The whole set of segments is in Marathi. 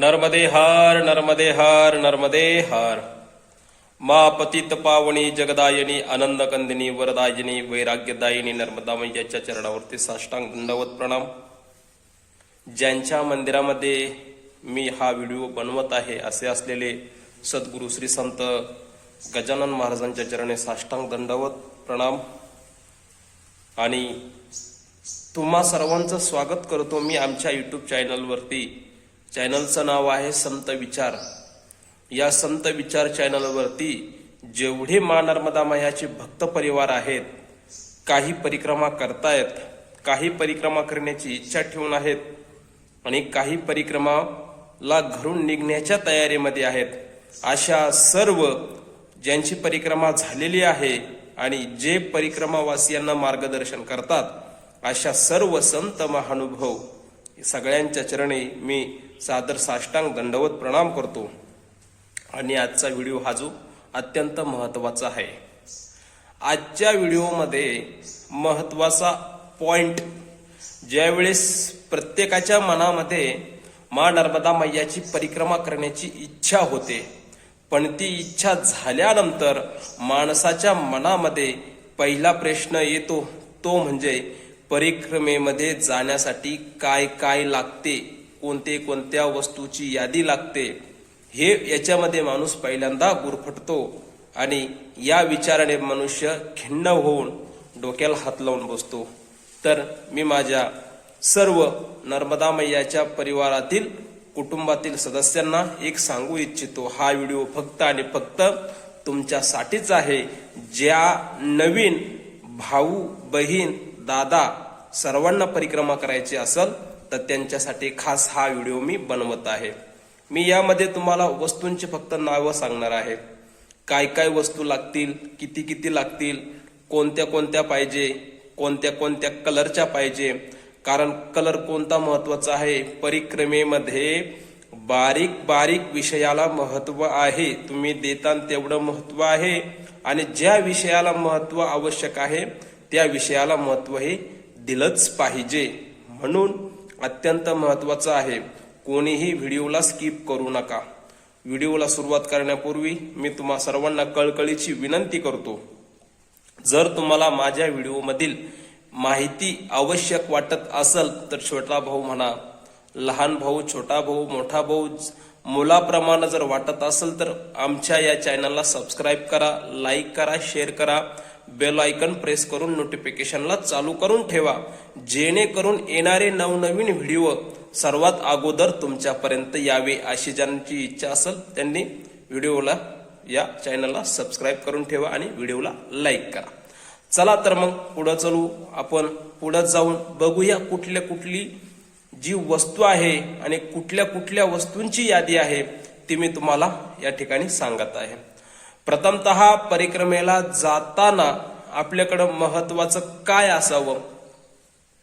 नर्मदे हार नर्मदे हार नर्मदे हार मा पतित पावणी जगदायनी आनंद कंदिनी वरदायिनी वैराग्यदायिनी नर्मदा मैयाच्या चरणावरती साष्टांग दंडवत प्रणाम। ज्यांच्या मंदिरामध्ये मी हा व्हिडिओ बनवत आहे असे असलेले सद्गुरू श्री संत गजानन महाराजांच्या चरणे साष्टांग दंडवत प्रणाम। आणि तुम्हा सर्वांचं स्वागत करतो मी आमच्या यूट्यूब चॅनलवरती चॅनलचं नाव आहे संत विचार. या संत विचार चॅनलवरती जेवढे मा नर्मदा मायाचे भक्त परिवार आहेत काही परिक्रमा करतायत काही परिक्रमा करण्याची इच्छा ठेवून आहेत आणि काही परिक्रमाला घरून निघण्याच्या तयारीमध्ये आहेत. अशा सर्व ज्यांची परिक्रमा झालेली आहे आणि जे परिक्रमावासियांना मार्गदर्शन करतात अशा सर्व संत महानुभव सगळ्यांच्या चरणी मी सादर साष्टांग दंडवत प्रणाम करतो. आणि आजचा व्हिडिओ हा जो अत्यंत महत्त्वाचा आहे. आजच्या व्हिडिओमध्ये महत्त्वाचा पॉइंट ज्यावेळेस प्रत्येकाच्या मनामध्ये मा नर्मदा मैयाची परिक्रमा करण्याची इच्छा होते पण ती इच्छा झाल्यानंतर माणसाच्या मनामध्ये पहिला प्रश्न येतो तो म्हणजे परिक्रमेमध्ये जाण्यासाठी काय काय लागते? कोणते कोणत्या वस्तूची यादी लागते हे याच्यामध्ये माणूस पहिल्यांदा गुरफटतो आणि या विचाराने मनुष्य खिन्न होऊन डोक्याला हात लावून बसतो. तर मी माझ्या सर्व नर्मदा मैयाच्या परिवारातील कुटुंबातील सदस्यांना एक सांगू इच्छितो हा व्हिडिओ फक्त आणि फक्त तुमच्यासाठीच आहे ज्या नवीन भाऊ बहीण दादा सर्वांना परिक्रमा करायची असेल तर त्यांच्यासाठी खास हा व्हिडिओ मी बनवत आहे. मी यामध्ये तुम्हाला वस्तूंची फक्त नावं सांगणार आहे. काय काय वस्तू लागतील किती किती लागतील कोणत्या कोणत्या पाहिजे कोणत्या कोणत्या कलरच्या पाहिजे कारण कलर कोणता महत्त्वाचा आहे परिक्रमेमध्ये बारीक बारीक विषयाला महत्त्व आहे. तुम्ही देतान तेवढं महत्त्व आहे. आणि ज्या विषयाला महत्त्व आवश्यक आहे त्या विषयाला महत्त्व हे दिलंच पाहिजे. म्हणून अत्यंत महत्वाचं आहे. कोणीही व्हिडिओला स्किप करू नका. व्हिडिओला सुरुवात करण्यापूर्वी मी तुम्हा सर्वांना कळकळीची विनंती करतो. जर तुम्हाला माझ्या व्हिडिओमधील माहिती आवश्यक वाटत असेल तर छोटा भाऊ म्हणा लहान भाऊ छोटा भाऊ मोठा भाऊ मुलाप्रमाणे जर वाटत असेल तर आमच्या या चॅनलला सबस्क्राईब करा लाईक करा शेअर करा. बेल आयकन प्रेस करून नोटिफिकेशनला चालू करून ठेवा. जेणेकरून येणारे नवनवीन व्हिडिओ सर्वात अगोदर तुमच्यापर्यंत यावे अशी ज्यांची इच्छा असेल त्यांनी व्हिडिओला या चॅनलला सबस्क्राईब करून ठेवा आणि व्हिडिओला लाईक करा. चला तर मग पुढं चलू. आपण पुढं जाऊन बघूया कुठल्या कुठली जी वस्तू आहे आणि कुठल्या कुठल्या वस्तूंची यादी आहे ती मी तुम्हाला या ठिकाणी सांगत आहे. प्रथमतः परिक्रमेला जाताना आपल्याकडं महत्वाचं काय असावं?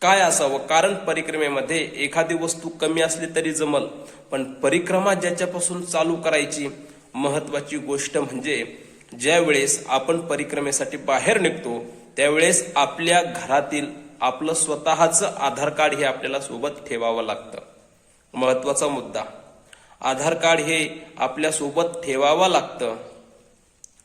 काय असावं? कारण परिक्रमेमध्ये एखादी वस्तू कमी असली तरी जमल. पण परिक्रमा ज्याच्यापासून चालू करायची महत्वाची गोष्ट म्हणजे ज्या वेळेस आपण परिक्रमेसाठी बाहेर निघतो त्यावेळेस आपल्या घरातील आपलं स्वतःचं आधार कार्ड हे आपल्याला सोबत ठेवावं लागतं. महत्त्वाचा मुद्दा. आधार कार्ड हे आपल्यासोबत ठेवावं लागतं.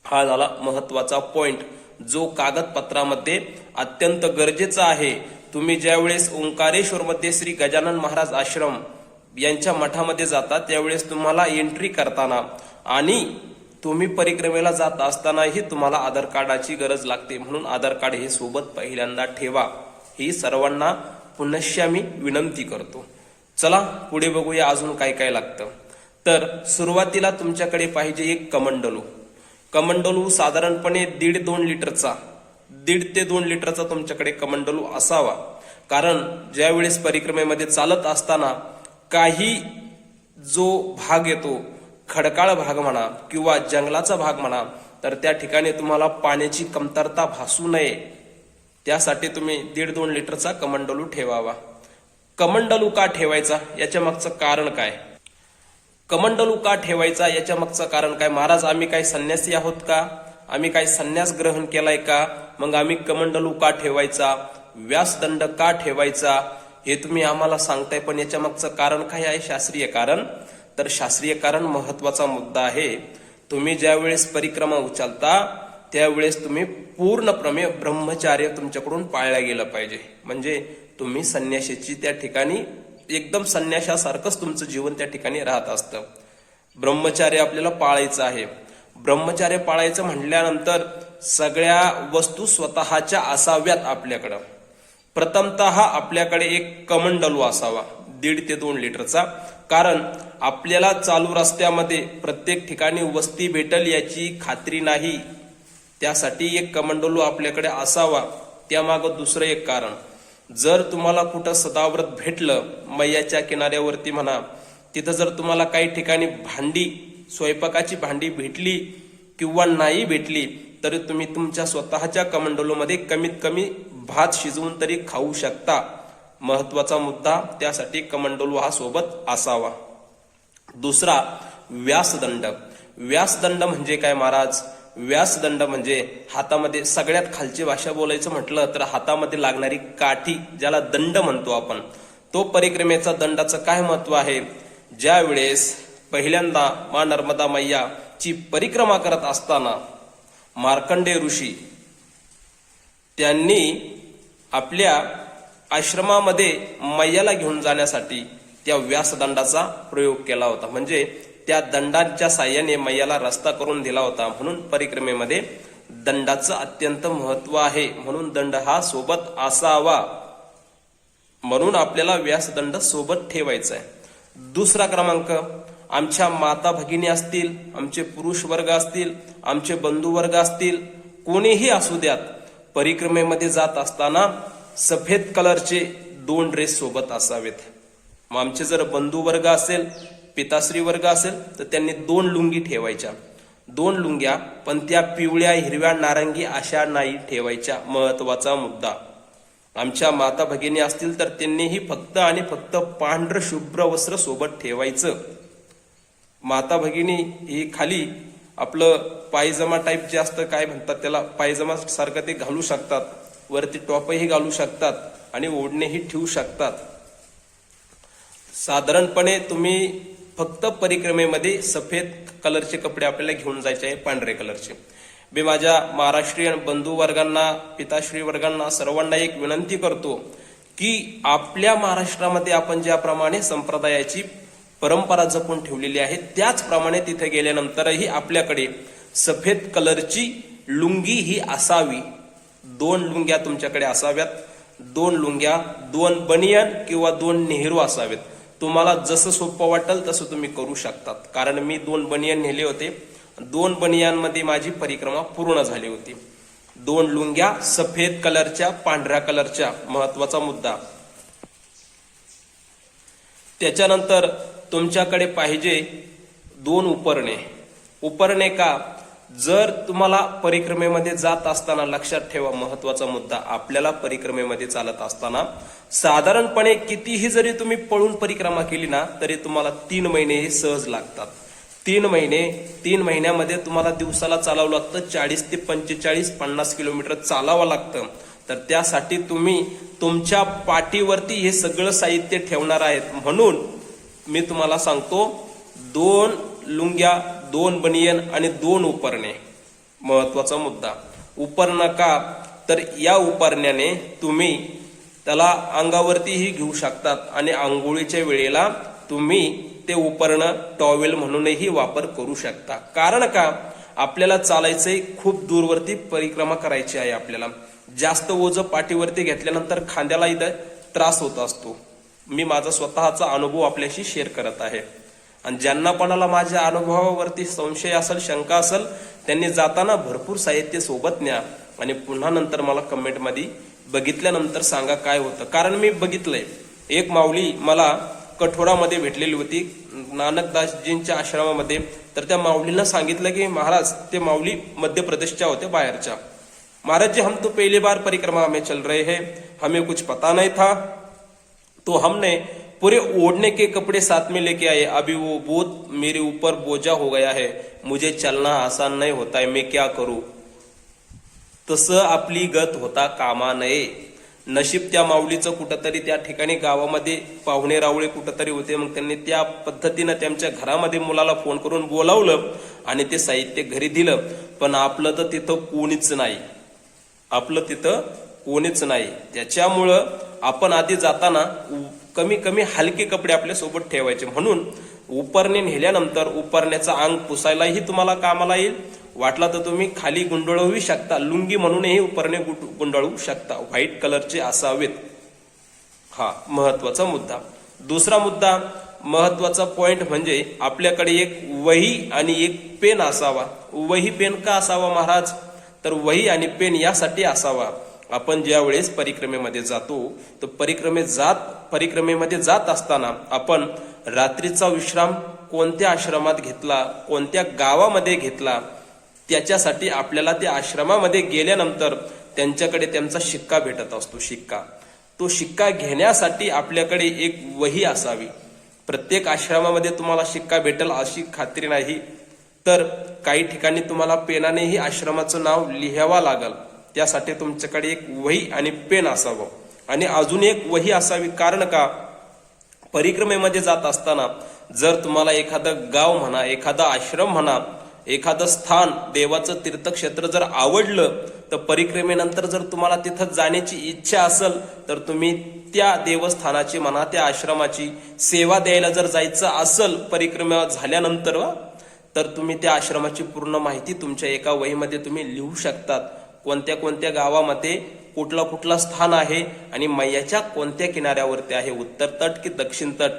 हा झाला महत्त्वाचा पॉइंट जो कागदपत्रामध्ये अत्यंत गरजेचा आहे. तुम्ही ज्यावेळेस ओंकारेश्वरमध्ये श्री गजानन महाराज आश्रम यांच्या मठामध्ये जाता त्यावेळेस तुम्हाला एंट्री करताना आणि तुम्ही परिक्रमेला जात असतानाही तुम्हाला आधार कार्डाची गरज लागते. म्हणून आधार कार्ड हे सोबत पहिल्यांदा ठेवा. ही सर्वांना पुनश्या मी विनंती करतो. चला पुढे बघूया अजून काय काय लागतं. तर सुरुवातीला तुमच्याकडे पाहिजे एक कमंडलू. कमंडोलू साधारणपणे दीड दोन लिटरचा दीड ते दोन लिटरचा तुमच्याकडे कमंडलू असावा. कारण ज्यावेळेस परिक्रमेमध्ये चालत असताना काही जो भाग येतो खडकाळ भाग म्हणा किंवा जंगलाचा भाग म्हणा तर त्या ठिकाणी तुम्हाला पाण्याची कमतरता भासू नये. त्यासाठी तुम्ही दीड दोन लिटरचा कमंडलू ठेवावा. कमंडलू का ठेवायचा? याच्या मागचं कारण काय? कमंडलू का ठेवायचा याच्या मागचं कारण काय? महाराज आम्ही काय संन्यासी आहोत का? आम्ही काय संन्यास ग्रहण केलाय का? मग आम्ही कमंडलू का ठेवायचा व्यासदंड का ठेवायचा? हे तुम्ही आम्हाला सांगताय पण याच्या मागचं कारण काय आहे? शास्त्रीय कारण? तर शास्त्रीय कारण महत्त्वाचा मुद्दा आहे. तुम्ही ज्यावेळेस परिक्रमा उचलता त्यावेळेस तुम्ही पूर्णप्रमे ब्रह्मचार्य तुमच्याकडून पाळल्या गेलं पाहिजे. म्हणजे तुम्ही संन्याशीची त्या ठिकाणी एकदम संन्याशासारखंच तुमचं जीवन त्या ठिकाणी राहत असतं. ब्रह्मचार्य आपल्याला पाळायचं आहे. ब्रह्मचार्य पाळायचं म्हटल्यानंतर सगळ्या वस्तू स्वतःच्या असाव्यात आपल्याकडं. प्रथमतः आपल्याकडे एक कमंडलू असावा दीड ते दोन लिटरचा. कारण आपल्याला चालू रस्त्यामध्ये प्रत्येक ठिकाणी वस्ती भेटल याची खात्री नाही. त्यासाठी एक कमंडलू आपल्याकडे असावा त्यामागं दुसरं एक कारण. जर तुम्हाला कुठं सदाव्रत भेटलं मैयाच्या किनाऱ्यावरती म्हणा तिथं जर तुम्हाला काही ठिकाणी भांडी स्वयंपाकाची भांडी भेटली किंवा नाही भेटली तरी तुम्ही तुमच्या स्वतःच्या कमंडलोमध्ये कमीत कमी भात शिजवून तरी खाऊ शकता. महत्त्वाचा मुद्दा त्यासाठी कमंडोलो हा सोबत असावा. दुसरा व्यासदंड. व्यासदंड म्हणजे काय महाराज? व्यासदंड म्हणजे हातामध्ये सगळ्यात खालची भाषा बोलायचं म्हटलं तर हातामध्ये लागणारी काठी ज्याला दंड म्हणतो आपण तो परिक्रमेचा दंडाचं काय महत्त्व आहे? ज्या वेळेस पहिल्यांदा मा नर्मदा मैयाची परिक्रमा करत असताना मार्कंडे ऋषी त्यांनी आपल्या आश्रमामध्ये मैयाला घेऊन जाण्यासाठी त्या व्यासदंडाचा प्रयोग केला होता. म्हणजे त्या दंडांच्या साह्याने मैयाला रस्ता करून दिला होता. म्हणून परिक्रमेमध्ये दंडाचं अत्यंत महत्त्व आहे. म्हणून दंड हा सोबत असावा. म्हणून आपल्याला व्यासदंड सोबत ठेवायचा आहे. दुसरा क्रमांक आमच्या माता भगिनी असतील आमचे पुरुष वर्ग असतील आमचे बंधू वर्ग असतील कोणीही असू द्यात परिक्रमेमध्ये जात असताना सफेद कलरचे दोन ड्रेस सोबत असावेत. मग आमचे जर बंधू वर्ग असेल पिताश्री वर्ग असेल तर त्यांनी दोन लुंगी ठेवायच्या. दोन लुंग्या पण त्या पिवळ्या हिरव्या नारंगी अशा नाही ठेवायच्या. महत्त्वाचा मुद्दा. आमच्या माता भगिनी असतील तर त्यांनीही फक्त आणि फक्त पांढरं शुभ्र वस्त्र सोबत ठेवायचं. माता भगिनी ही खाली आपलं पायजमा टाईप जे असतं काय म्हणतात त्याला पायजमा सारखं ते घालू शकतात. वरती टॉपही घालू शकतात आणि ओढणेही ठेवू शकतात. साधारणपणे तुम्ही फक्त परिक्रमेमध्ये सफेद कलरचे कपडे आपल्याला घेऊन जायचे आहे पांढरे कलरचे. मी माझ्या महाराष्ट्रीयन बंधू वर्गांना पिताश्री वर्गांना सर्वांना एक विनंती करतो की आपल्या महाराष्ट्रामध्ये आपण ज्याप्रमाणे संप्रदायाची परंपरा जपून ठेवलेली आहे त्याचप्रमाणे तिथे गेल्यानंतरही आपल्याकडे सफेद कलरची लुंगी ही असावी. दोन लुंग्या तुमच्याकडे असाव्यात. दोन लुंग्या दोन बनियन किंवा दोन नेहरू असावेत. तुम्हाला जसं सोपं वाटेल तसं तुम्ही करू शकतात. कारण मी दोन बनियान नेले होते. दोन बनियांमध्ये माझी परिक्रमा पूर्ण झाली होती. दोन लुंग्या सफेद कलरच्या पांढऱ्या कलरच्या. महत्त्वाचा मुद्दा. त्याच्यानंतर तुमच्याकडे पाहिजे दोन उपरणे. उपरणे का? जर तुम्हाला परिक्रमेमध्ये जात असताना लक्षात ठेवा महत्त्वाचा मुद्दा आपल्याला परिक्रमेमध्ये चालत असताना साधारणपणे कितीही जरी तुम्ही पळून परिक्रमा केली ना तरी तुम्हाला तीन महिने हे सहज लागतात. तीन महिने तीन महिन्यामध्ये तुम्हाला दिवसाला चालावं लागतं चाळीस ते पंचेचाळीस पन्नास किलोमीटर चालावं लागतं. तर त्यासाठी तुम्ही तुमच्या पाठीवरती हे सगळं साहित्य ठेवणार आहेत. म्हणून मी तुम्हाला सांगतो दोन लुंग्या दोन बनियन आणि दोन उपरणे. महत्त्वाचा मुद्दा. उपरणं का? तर या उपरण्याने तुम्ही त्याला अंगावरतीही घेऊ शकतात आणि आंघोळीच्या वेळेला तुम्ही ते उपरणं टॉवेल म्हणूनही वापर करू शकता. कारण का? आपल्याला चालायचंय खूप दूरवरती परिक्रमा करायची आहे आपल्याला. जास्त ओझं पाठीवरती घेतल्यानंतर खांद्याला इथं त्रास होत असतो. मी माझा स्वतःचा अनुभव आपल्याशी शेअर करत आहे. आणि ज्यांना कोणाला माझ्या अनुभवावरती संशय असेल शंका असेल त्यांनी जाताना भरपूर साहित्य सोबत न्या आणि पुन्हा नंतर मला कमेंटमध्ये बघितल्यानंतर सांगा काय होतं. कारण मी बघितलंय. एक माऊली मला कठोरामध्ये भेटलेली होती नानकदासजींच्या आश्रमामध्ये. तर त्या माऊलींना सांगितलं की महाराज ते माऊली मध्य प्रदेशच्या होत्या बाहेरच्या. महाराज जी हम तो पहली बार परिक्रमा हमें चल रहे हैं. हमें कुछ पता नहीं था. तो हमने पूरे ओढ़ने के कपड़े साथ में लेके आए। अभी वो बहुत मेरे ऊपर बोझा हो गया है। मुझे चलना आसान नहीं होता है। मैं क्या करूं? तसं आपली गत होता कामा नये। नशीब त्या माऊलीचं कुठंतरी त्या ठिकाणी गावामध्ये पाहुणे रावळे कुठंतरी होते. मग त्यांनी त्या पद्धतीनं त्यांच्या घरामध्ये मुलाला फोन करून बोलावलं आणि ते साहित्य घरी दिलं. पण आपलं तर तिथं कोणीच नाही. आपलं तिथं कोणीच नाही. त्याच्यामुळं आपण आधी जाताना उ- कमी कमी हलके कपडे आपल्यासोबत ठेवायचे. म्हणून उपरणे नेल्यानंतर उपरण्याचा अंग पुसायलाही तुम्हाला कामाला येईल. वाटला तर तुम्ही खाली गुंडळवू शकता. लुंगी म्हणूनही उपरणे गुंडाळू शकता. व्हाईट कलरचे असावेत. हा महत्त्वाचा मुद्दा. दुसरा मुद्दा महत्त्वाचा पॉइंट म्हणजे आपल्याकडे एक वही आणि एक पेन असावा. वही पेन का असावा महाराज? तर वही आणि पेन यासाठी असावा. आपण ज्या वेळेस परिक्रमेमध्ये जातो तर परिक्रमे जात परिक्रमेमध्ये जात असताना आपण रात्रीचा विश्राम कोणत्या आश्रमात घेतला कोणत्या गावामध्ये घेतला त्याच्यासाठी आपल्याला त्या आश्रमामध्ये गेल्यानंतर त्यांच्याकडे त्यांचा शिक्का भेटत असतो शिक्का. तो शिक्का घेण्यासाठी आपल्याकडे एक वही असावी. प्रत्येक आश्रमामध्ये तुम्हाला शिक्का भेटेल अशी खात्री नाही. तर काही ठिकाणी तुम्हाला पेनानेही आश्रमाचं नाव लिहावा लागल. त्यासाठी तुमच्याकडे एक वही आणि पेन असावं. आणि अजून एक वही असावी कारण का? परिक्रमेमध्ये जात असताना जर तुम्हाला एखादं गाव म्हणा एखादा आश्रम म्हणा एखादं स्थान देवाचं तीर्थक्षेत्र जर आवडलं तर परिक्रमेनंतर जर तुम्हाला तिथं जाण्याची इच्छा असेल तर तुम्ही त्या देवस्थानाची म्हणा त्या आश्रमाची सेवा द्यायला जर जायचं असेल परिक्रमा झाल्यानंतर तर तुम्ही त्या आश्रमाची पूर्ण माहिती तुमच्या एका वहीमध्ये तुम्ही लिहू शकतात. कोणत्या कोणत्या गावामध्ये कुठला कुठला स्थान आहे आणि मैयाच्या कोणत्या किनाऱ्यावरती आहे? उत्तर तट की दक्षिण तट?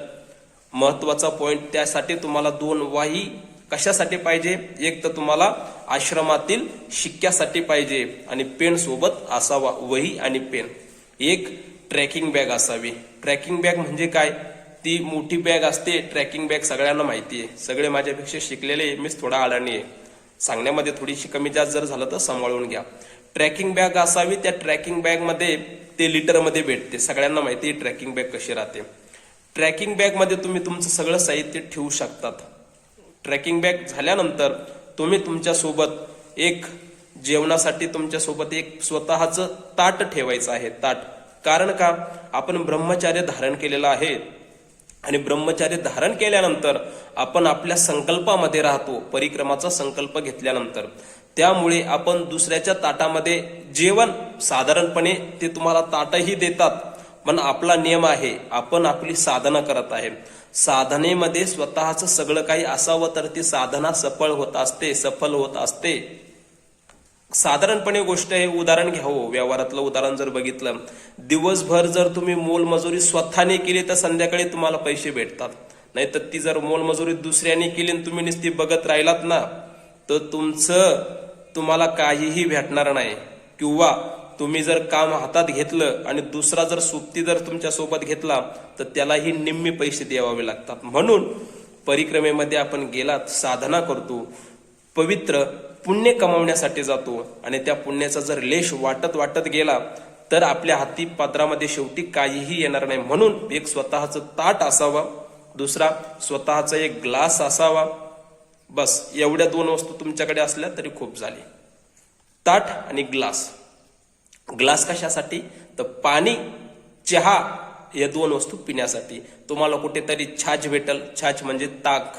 महत्त्वाचा पॉइंट त्यासाठी तुम्हाला दोन वाही कशासाठी पाहिजे? एक तर तुम्हाला आश्रमातील शिक्क्यासाठी पाहिजे आणि पेन सोबत असावा वही आणि पेन एक ट्रॅकिंग बॅग असावी. ट्रॅकिंग बॅग म्हणजे काय? ती मोठी बॅग असते ट्रॅकिंग बॅग सगळ्यांना माहिती आहे. सगळे माझ्यापेक्षा शिकलेले आहे, मीच थोडा अडाणी आहे. सांगण्यामध्ये थोडीशी कमी जास्त जर झालं तर सांभाळून घ्या. ट्रॅकिंग बॅग असावी त्या ट्रॅकिंग बॅगमध्ये ते लिटरमध्ये भेटते. सगळ्यांना माहिती आहे ट्रॅकिंग बॅग कशी राहते. ट्रॅकिंग बॅगमध्ये तुम्ही तुमचं सगळं साहित्य ठेवू शकतात. ट्रॅकिंग बॅग झाल्यानंतर तुम्ही तुमच्यासोबत एक जेवणासाठी तुमच्यासोबत एक स्वतःचं ताट ठेवायचं आहे. ताट. कारण का? आपण ब्रह्मचार्य धारण केलेलं आहे. आणि ब्रह्मचार्य धारण केल्यानंतर आपण आपल्या संकल्पामध्ये राहतो परिक्रमाचा संकल्प घेतल्यानंतर. त्यामुळे आपण दुसऱ्याच्या ताटामध्ये जेवण साधारणपणे ते तुम्हाला ताटही देतात पण आपला नियम आहे आपण आपली साधना करत आहे. साधनेमध्ये स्वतःच सगळं काही असावं तर ती साधना सफळ होत असते सफल होत असते. साधारणपणे गोष्ट हे उदाहरण घ्यावं. व्यवहारातलं उदाहरण जर बघितलं दिवसभर जर तुम्ही मोलमजुरी स्वतःने केली तर संध्याकाळी तुम्हाला पैसे भेटतात. नाही तर ती जर मोलमजुरी दुसऱ्याने केली आणि तुम्ही नुसती बघत राहिलात ना तर तुमचं तुम्हाला काहीही भेटणार नाही. किंवा तुम्ही जर काम हातात घेतलं आणि दुसरा जर सुप्ती जर तुमच्यासोबत घेतला तर त्यालाही निम्मे पैसे द्यावे लागतात. म्हणून परिक्रमेमध्ये आपण गेलात साधना करतो. पवित्र पुण्य कमावण्यासाठी जातो आणि त्या पुण्याचा जर लेश वाटत वाटत गेला तर आपल्या हाती पात्रामध्ये शेवटी काहीही येणार नाही. म्हणून एक स्वतःचं ताट असावा दुसरा स्वतःचा एक ग्लास असावा. बस एवढ्या दोन वस्तू तुमच्याकडे असल्या तरी खूप झाली. ताट आणि ग्लास. ग्लास कशासाठी? तर पाणी चहा या दोन वस्तू पिण्यासाठी. तुम्हाला कुठेतरी छाछ भेटल. छाछ म्हणजे ताक.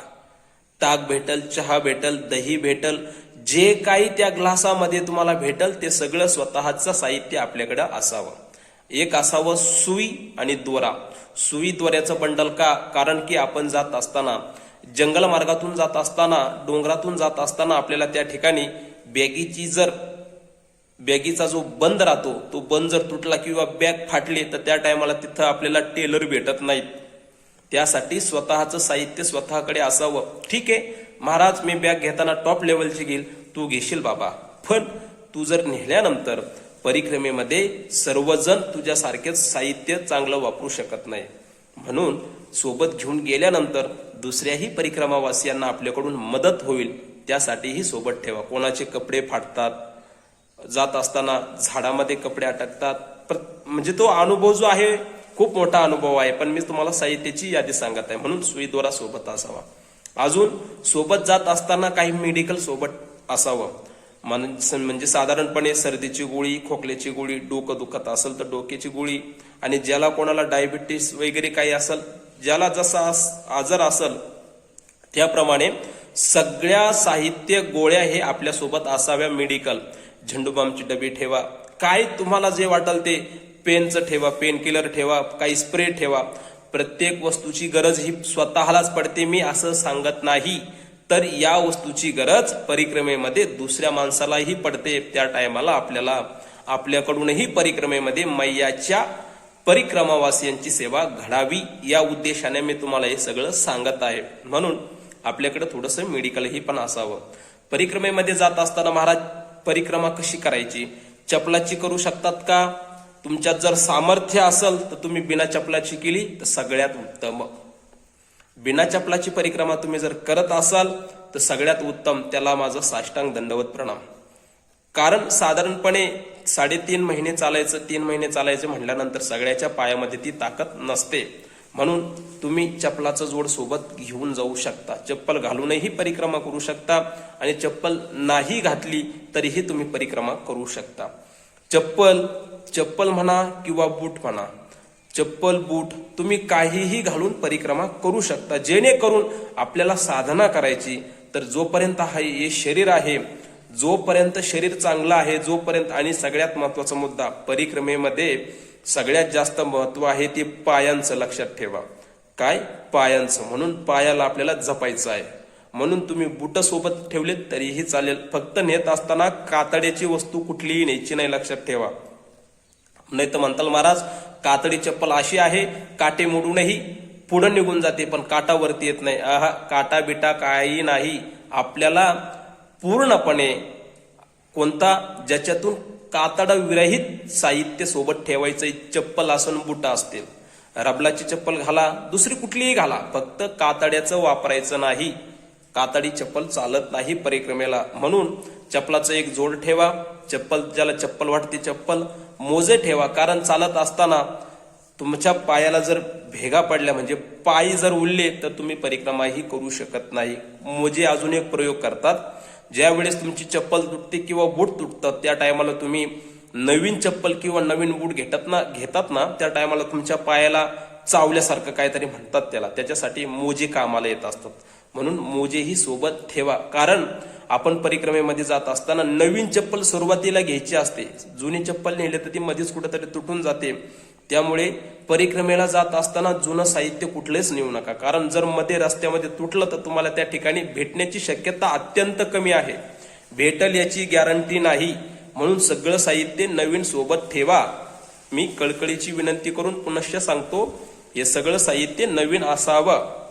ताक भेटल चहा भेटल दही भेटल जे काही त्या ग्लासामध्ये तुम्हाला भेटल ते सगळं स्वतःचं साहित्य आपल्याकडं असावं. एक असावं सुई आणि दोरा. सुई दोऱ्याचं बंडल का? कारण की आपण जात असताना जंगल मार्गातून जात असताना डोंगरातून जात असताना आपल्याला त्या ठिकाणी बॅगीची जर बॅगीचा जो बंद राहतो तो बंद जर तुटला किंवा बॅग फाटली तर त्या टायमाला तिथं आपल्याला टेलर भेटत नाहीत. त्यासाठी स्वतःचं साहित्य स्वतःकडे असावं. ठीक आहे? महाराज मी बॅग घेताना टॉप लेवलची घेईल. तू घेशील बाबा. पण तू जर नेल्यानंतर परिक्रमेमध्ये सर्वजण तुझ्यासारखेच साहित्य चांगलं वापरू शकत नाही. म्हणून सोबत घेऊन गेल्यानंतर दुसऱ्याही परिक्रमावासियांना आपल्याकडून मदत होईल त्यासाठीही सोबत ठेवा. कोणाचे कपडे फाटतात जात असताना झाडामध्ये कपडे अटकतात. म्हणजे तो अनुभव जो आहे खूप मोठा अनुभव आहे. पण मी तुम्हाला साहित्याची यादी सांगत आहे. म्हणून सुईद्वारा सोबत असावा. अजून सोबत जात असताना काही मेडिकल सोबत असावं. म्हणजे साधारणपणे सर्दीची गोळी खोकल्याची गोळी डोकं दुखत असेल तर डोक्याची गोळी आणि ज्याला कोणाला डायबिटीस वगैरे काही असेल ज्याला जसा आजार असेल त्याप्रमाणे सगळ्या साहित्य गोळ्या हे आपल्यासोबत असाव्या मेडिकल झेंडूबामची डबी ठेवा. काय तुम्हाला जे वाटेल ते पेनचं ठेवा पेन किलर ठेवा काही स्प्रे ठेवा. प्रत्येक वस्तूची गरज ही स्वतःलाच पडते मी असं सांगत नाही. तर या वस्तूची गरज परिक्रमेमध्ये दुसऱ्या माणसालाही पडते. त्या टायमाला आपल्याला आपल्याकडूनही परिक्रमेमध्ये मैयाच्या परिक्रमावासियांची सेवा घडावी. या उद्देशाने मी तुम्हाला हे सगळं सांगत आहे. म्हणून आपल्याकडे थोडंसं मेडिकलही पण असावं. परिक्रमेमध्ये जात असताना महाराज परिक्रमा कशी करायची? चपलाची करू शकतात का? तुमच्यात जर सामर्थ्य असेल तर तुम्ही बिना चपलाची केली तर सगळ्यात उत्तम. बिना चपलाची परिक्रमा तुम्ही जर करत असाल तर सगळ्यात उत्तम. त्याला माझं साष्टांग दंडवत प्रणाम. कारण साधारणपणे साडेतीन महिने चालायचं तीन महिने चालायचं म्हटल्यानंतर सगळ्याच्या पायामध्ये ती ताकद नसते. म्हणून तुम्ही चप्पलाचं जोड सोबत घेऊन जाऊ शकता. चप्पल घालूनही परिक्रमा करू शकता आणि चप्पल नाही घातली तरीही तुम्ही परिक्रमा करू शकता. चप्पल चप्पल म्हणा किंवा बूट म्हणा. चप्पल बूट तुम्ही काहीही घालून परिक्रमा करू शकता. जेणेकरून आपल्याला साधना करायची. तर जोपर्यंत हा हे शरीर आहे जोपर्यंत शरीर चांगलं आहे जोपर्यंत आणि सगळ्यात महत्त्वाचा मुद्दा परिक्रमेमध्ये सगळ्यात जास्त महत्त्व आहे ते पायांचं लक्षात ठेवा. काय? पायांचं. म्हणून पायाला आपल्याला जपायचं आहे. म्हणून तुम्ही बुट सोबत ठेवलेत तरीही चालेल. फक्त नेत असताना कातड्याची वस्तू कुठलीही न्यायची नाही लक्षात ठेवा. नाही तर म्हणताल महाराज कातडी चप्पल अशी आहे काटे मोडूनही पुढं निघून जाते पण काटा वरती येत नाही. आहा काटा बिटा काही नाही. आपल्याला पूर्णपणे कोणता ज्याच्यातून कातडा विरहित साहित्य सोबत ठेवायचं चप्पल असून बुटा असतील. रबलाची चप्पल घाला दुसरी कुठलीही घाला. फक्त कातड्याचं वापरायचं नाही. कातडी चप्पल चालत नाही परिक्रमेला. म्हणून चप्पलाचं एक जोड ठेवा. चप्पल ज्याला चप्पल वाटते चप्पल. मोजे ठेवा कारण चालत असताना तुमच्या पायाला जर भेगा पडल्या म्हणजे पायी जर उरले तर तुम्ही परिक्रमाही करू शकत नाही. मोजे अजून एक प्रयोग करतात. ज्या वेळेस तुमची चप्पल तुटते किंवा बूट तुटतात त्या टायमाला तुम्ही नवीन चप्पल किंवा नवीन बूट घेतात ना घेतात ना त्या टायमाला तुमच्या पायाला चावल्यासारखं काहीतरी म्हणतात त्याला. त्याच्यासाठी मोजे कामाला येत असतात. म्हणून मोजेही सोबत ठेवा. कारण आपण परिक्रमेमध्ये जात असताना नवीन चप्पल सुरुवातीला घ्यायची असते. जुनी चप्पल नेली तर ती मध्येच कुठेतरी तुटून जाते. त्यामुळे परिक्रमेला जात असताना जुनं साहित्य कुठलेच नेऊ नका. कारण जर मध्ये रस्त्यामध्ये तुटलं तर तुम्हाला त्या ठिकाणी भेटण्याची शक्यता अत्यंत कमी आहे. भेटल याची गॅरंटी नाही. म्हणून सगळं साहित्य नवीन सोबत ठेवा. मी कळकळीची विनंती करून पुनश्च सांगतो हे सगळं साहित्य नवीन असावं.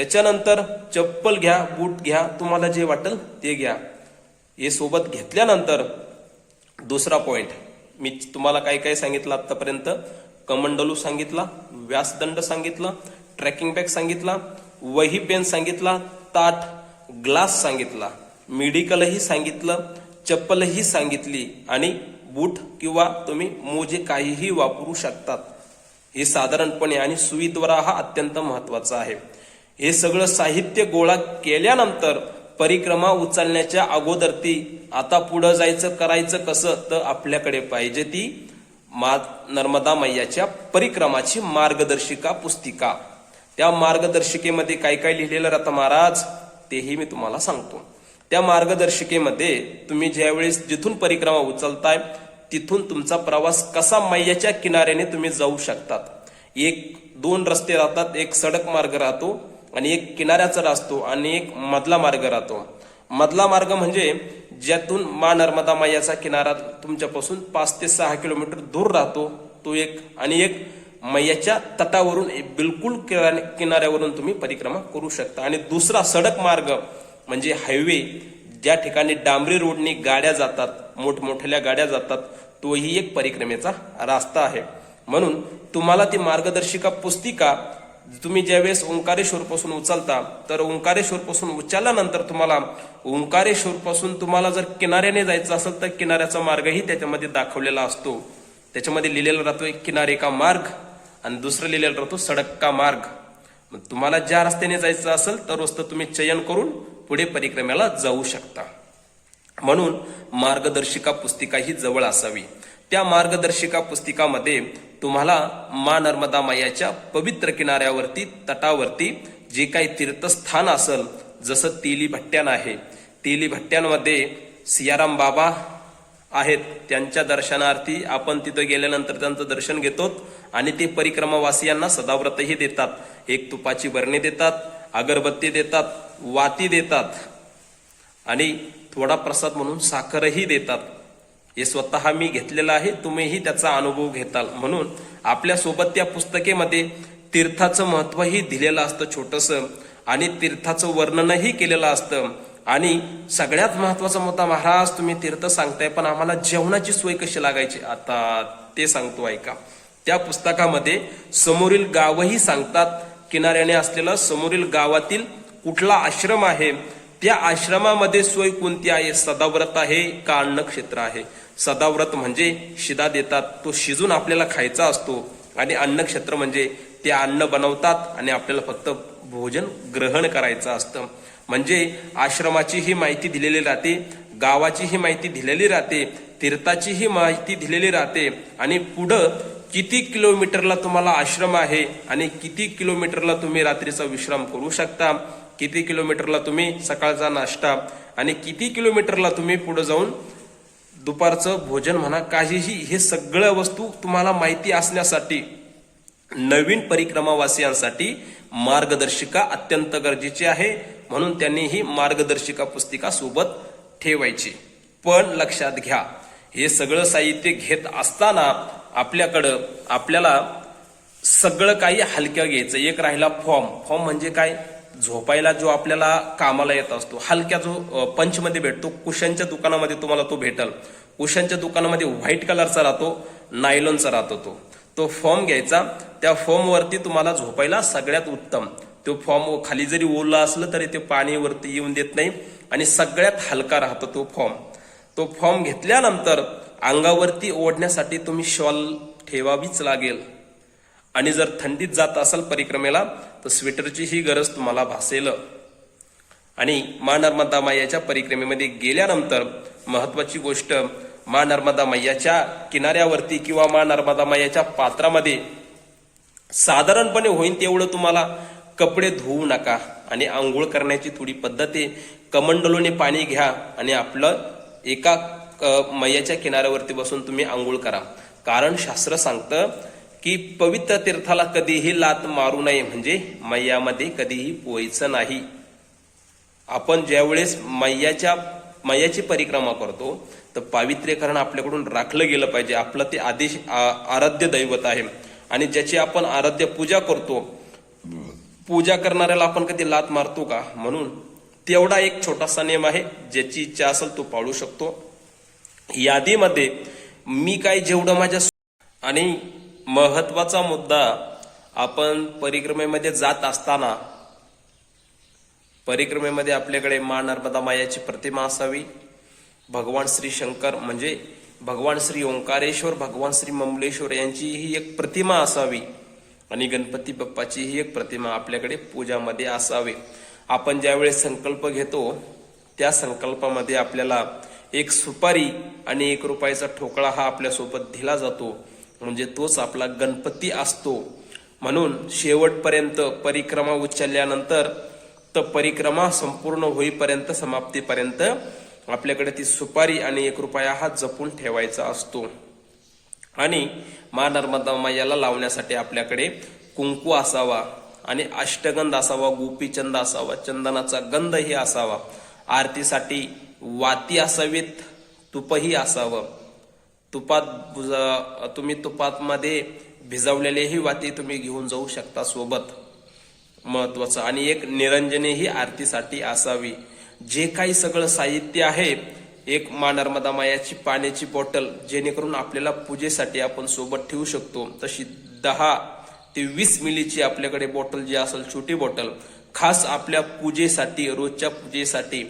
त्याच्यानंतर चप्पल घ्या बूट घ्या तुम्हाला जे वाटेल ते घ्या. हे सोबत घेतल्यानंतर दुसरा पॉइंट मी तुम्हाला काय काय सांगितलं आतापर्यंत कमंडलू सांगितला व्यासदंड सांगितलं ट्रॅकिंग बॅग सांगितला वही पेन सांगितला ताट ग्लास सांगितला. मेडिकलही सांगितलं चप्पलही सांगितली आणि बूट किंवा तुम्ही मोजे काहीही वापरू शकतात. हे साधारणपणे आणि सुईद्वारा हा अत्यंत महत्त्वाचा आहे. हे सगळं साहित्य गोळा केल्यानंतर परिक्रमा उचलण्याच्या अगोदर ती आता पुढं जायचं करायचं कसं तर आपल्याकडे पाहिजे ती मा नर्मदा मैयाच्या परिक्रमाची मार्गदर्शिका पुस्तिका. त्या मार्गदर्शिकेमध्ये काय काय लिहिलेलं राहतं महाराज? तेही मी तुम्हाला सांगतो. त्या मार्गदर्शिकेमध्ये तुम्ही ज्यावेळेस जिथून परिक्रमा उचलताय तिथून तुमचा प्रवास कसा मैयाच्या किनाऱ्याने तुम्ही जाऊ शकतात. एक दोन रस्ते राहतात एक सडक मार्ग राहतो आणि एक किनाऱ्याचा राहतो आणि एक मधला मार्ग राहतो. मधला मार्ग म्हणजे ज्यातून मा नर्मदा मैयाचा किनारा तुमच्यापासून पाच ते सहा किलोमीटर दूर राहतो. तो एक आणि एक मैयाच्या तटावरून एक बिलकुल किनाऱ्यावरून तुम्ही परिक्रमा करू शकता. आणि दुसरा सडक मार्ग म्हणजे हायवे. ज्या ठिकाणी डांबरी रोडनी गाड्या जातात मोठमोठ्या गाड्या जातात तोही एक परिक्रमेचा रास्ता आहे. म्हणून तुम्हाला ती मार्गदर्शिका पुस्तिका तुम्ही ज्यावेळेस ओंकारेश्वर पासून उचलता तर ओंकारेश्वर पासून उचलल्यानंतर तुम्हाला ओंकारेश्वर पासून तुम्हाला जर किनाऱ्याने जायचं असेल तर किनाऱ्याचा मार्गही त्याच्यामध्ये दाखवलेला असतो. त्याच्यामध्ये लिहिलेला राहतो एक किनारे का मार्ग आणि दुसरं लिहिलेला राहतो सडक का मार्ग. मग तुम्हाला ज्या रस्त्याने जायचं असेल तर रस्ता तुम्ही चयन करून पुढे परिक्रमेला जाऊ शकता. म्हणून मार्गदर्शिका पुस्तिका ही जवळ असावी. त्या मार्गदर्शिका पुस्तिकामध्ये तुम्हाला मा नर्मदा मायाच्या पवित्र किनाऱ्यावरती तटावरती जे काही तीर्थस्थान असेल जसं तेली भट्ट्यान आहे तेली भट्ट्यांमध्ये सियाराम बाबा आहेत त्यांच्या दर्शनार्थी आपण तिथं गेल्यानंतर त्यांचं दर्शन घेतो आणि ते परिक्रमावासियांना सदाव्रतही देतात. एक तुपाची बरणी देतात अगरबत्ती देतात वाती देतात आणि थोडा प्रसाद म्हणून साखरही देतात. हे स्वतः मी घेतलेलं आहे तुम्हीही त्याचा अनुभव घेताल. म्हणून आपल्यासोबत त्या पुस्तकेमध्ये तीर्थाचं महत्वही दिलेलं असतं छोटस आणि तीर्थाचं वर्णनही केलेलं असतं. आणि सगळ्यात महत्त्वाचा मुद्दा महाराज तुम्ही तीर्थ सांगताय पण आम्हाला जेवणाची सोय कशी लागायची? आता ते सांगतो ऐका. त्या पुस्तकामध्ये समोरील गावही सांगतात किनाऱ्याने असलेलं समोरील गावातील कुठला आश्रम आहे त्या आश्रमामध्ये सोय कोणती आहे? सदाव्रत आहे का अन्नक्षेत्र आहे. सदाव्रत म्हणजे शिदा देतात तो शिजून आपल्याला खायचा असतो. आणि अन्नक्षेत्र म्हणजे ते अन्न बनवतात आणि आपल्याला फक्त भोजन ग्रहण करायचं असतं. म्हणजे आश्रमाची ही माहिती दिलेली राहते गावाची ही माहिती दिलेली राहते तीर्थाची ही माहिती दिलेली राहते. आणि पुढं किती किलोमीटरला तुम्हाला आश्रम आहे आणि किती किलोमीटरला तुम्ही रात्रीचा विश्राम करू शकता? किती किलोमीटरला तुम्ही सकाळचा नाश्ता आणि किती किलोमीटरला तुम्ही पुढे जाऊन दुपारचं भोजन म्हणा काहीही हे सगळ्या वस्तू तुम्हाला माहिती असण्यासाठी नवीन परिक्रमावासियांसाठी मार्गदर्शिका अत्यंत गरजेची आहे. म्हणून त्यांनी ही मार्गदर्शिका पुस्तिका सोबत ठेवायची. पण लक्षात घ्या हे सगळं साहित्य घेत असताना आपल्याकडं आपल्याला सगळं काही हलक्या घ्यायचं. एक राहिला फॉर्म. फॉर्म म्हणजे काय? झोपायला जो आपल्याला कामाला येत असतो हलक्या जो पंचमध्ये भेटतो कुशनच्या दुकानामध्ये तुम्हाला तो भेटल. कुशनच्या दुकानामध्ये व्हाईट कलरचा राहतो नायलॉनचा राहतो तो. तो फॉर्म घ्यायचा त्या फॉर्मवरती तुम्हाला झोपायला सगळ्यात उत्तम. तो फॉर्म खाली जरी ओला असलं तरी ते पाणीवरती येऊन देत नाही आणि सगळ्यात हलका राहतो तो फॉर्म. तो फॉर्म घेतल्यानंतर अंगावरती ओढण्यासाठी तुम्ही शॉल ठेवावीच लागेल. आणि जर थंडीत जात असाल परिक्रमेला तर स्वेटरची ही गरज तुम्हाला भासेल. आणि मा नर्मदा मैयाच्या परिक्रमेमध्ये गेल्यानंतर महत्वाची गोष्ट मा नर्मदा मैयाच्या किनाऱ्यावरती किंवा मा नर्मदा मैयाच्या पात्रामध्ये साधारणपणे होईल तेवढं तुम्हाला कपडे धुवू नका आणि आंघोळ करण्याची थोडी पद्धत आहे. कमंडलोने पाणी घ्या आणि आपलं एका मैयाच्या किनाऱ्यावरती बसून तुम्ही आंघोळ करा. कारण शास्त्र सांगतं की पवित्र तीर्थाला कधीही लात मारू नये म्हणजे मैयामध्ये कधीही पोहायचं नाही. आपण ज्यावेळेस मैयाच्या मैयाची परिक्रमा करतो तर पावित्र्यकरण आपल्याकडून राखलं गेलं पाहिजे. आपलं ते आदेश आ- आराध्य दैवत आहे. आणि ज्याची आपण आराध्य पूजा करतो पूजा करणाऱ्याला आपण कधी लात मारतो का? म्हणून तेवढा एक छोटासा नियम आहे ज्याची इच्छा असेल तो पाळू शकतो. यादीमध्ये मी काय जेवढं माझ्या आणि महत्त्वाचा मुद्दा आपण परिक्रमेमध्ये जात असताना परिक्रमेमध्ये आपल्याकडे मा नर्मदा मायाची प्रतिमा असावी. भगवान श्री शंकर म्हणजे भगवान श्री ओंकारेश्वर भगवान श्री ममलेश्वर यांची ही एक प्रतिमा असावी आणि गणपती बाप्पाची ही एक प्रतिमा आपल्याकडे पूजामध्ये असावी. आपण ज्यावेळेस संकल्प घेतो त्या संकल्पामध्ये आपल्याला एक सुपारी आणि एक रुपयाचा ठोकळा हा आपल्यासोबत दिला जातो. म्हणजे तोच आपला गणपती असतो. म्हणून शेवटपर्यंत परिक्रमा उचलल्यानंतर तर परिक्रमा संपूर्ण होईपर्यंत समाप्तीपर्यंत आपल्याकडे ती सुपारी आणि एक रुपया हा जपून ठेवायचा असतो. आणि मा नर्मदा मैयाला लावण्यासाठी आपल्याकडे कुंकू असावा आणि अष्टगंध असावा गोपीचंद असावा चंदनाचा गंधही असावा. आरतीसाठी वाती असावीत तुपही असावं. तुपात तुम्ही तुपातमध्ये भिजवलेलेही वाती तुम्ही घेऊन जाऊ शकता सोबत. महत्वाचं. आणि एक निरंजने ही आरतीसाठी असावी. जे काही सगळं साहित्य आहे एक मा नर्मदा मायाची पाण्याची बॉटल जेणेकरून आपल्याला पूजेसाठी आपण सोबत ठेवू शकतो. तशी दहा ते वीस मिलीची आपल्याकडे बॉटल जी असेल छोटी बॉटल खास आपल्या पूजेसाठी रोजच्या पूजेसाठी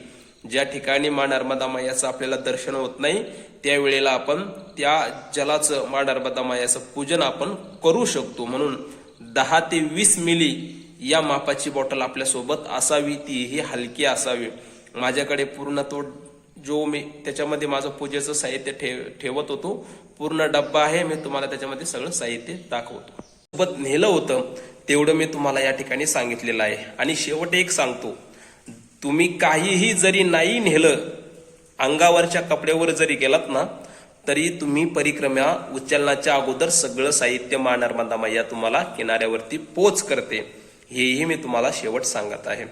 ज्या ठिकाणी मा नर्मदा मायाचं आपल्याला दर्शन होत नाही त्यावेळेला आपण त्या जलाचं मा नर्मदा मायाचं पूजन आपण करू शकतो. म्हणून दहा ते वीस मिली या मापाची बॉटल आपल्यासोबत असावी असावी तीही हलकी असावी. माझ्याकडे पूर्ण तो जो मी त्याच्यामध्ये माझं पूजेचं साहित्य ठेव ठेवत होतो पूर्ण डब्बा आहे मी तुम्हाला त्याच्यामध्ये सगळं साहित्य दाखवतो. सोबत नेलं होतं तेवढं मी तुम्हाला या ठिकाणी सांगितलेलं आहे. आणि शेवट एक सांगतो तुम्ही काहीही जरी नाही नेलं अंगावरच्या कपड्यावर जरी गेलात ना तरी तुम्ही परिक्रमा उच्चलनाच्या अगोदर सगळं साहित्य मा नर्मदा मैया तुम्हाला किनाऱ्यावरती पोच करते. हेही मी तुम्हाला शेवट सांगत आहे.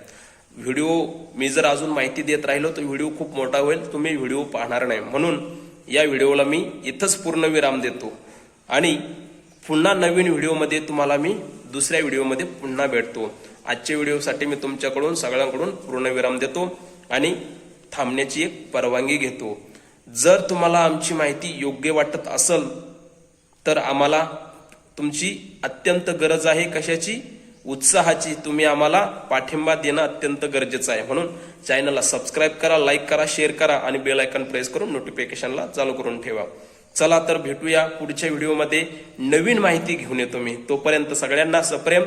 व्हिडिओ मी जर अजून माहिती देत राहिलो तर व्हिडिओ खूप मोठा होईल तुम्ही व्हिडिओ पाहणार नाही. म्हणून या व्हिडिओला मी इथंच पूर्ण विराम देतो. आणि पुन्हा नवीन व्हिडिओमध्ये तुम्हाला मी दुसऱ्या व्हिडिओमध्ये पुन्हा भेटतो. आजच्या व्हिडिओसाठी मी तुमच्याकडून सगळ्यांकडून पूर्णविराम देतो आणि थांबण्याची एक परवानगी घेतो. जर तुम्हाला आमची माहिती योग्य वाटत असेल तर आम्हाला तुमची अत्यंत गरज आहे. कशाची? उत्साहाची. तुम्ही आम्हाला पाठिंबा देणं अत्यंत गरजेचं आहे. म्हणून चॅनलला सबस्क्राईब करा लाईक करा शेअर करा आणि बेल आयकॉन प्रेस करून नोटिफिकेशनला चालू करून ठेवा. चला तर भेटूया पुढच्या व्हिडिओमध्ये. नवीन माहिती घेऊन येतो मी. तोपर्यंत सगळ्यांना सप्रेम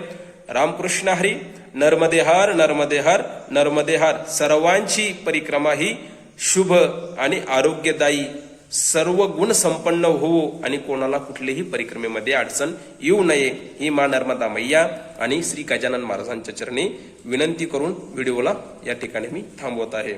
रामकृष्ण हरी नर्मदे हर नर्मदे हर नर्मदे हर सर्वांची परिक्रमा ही शुभ आणि आरोग्यदायी सर्व गुण संपन्न होवो आणि कोणाला कुठलीही परिक्रमेमध्ये अडचण येऊ नये ही मा नर्मदा मैया आणि श्री गजानन महाराजांच्या चरणी विनंती करून व्हिडिओला या ठिकाणी मी थांबवत आहे.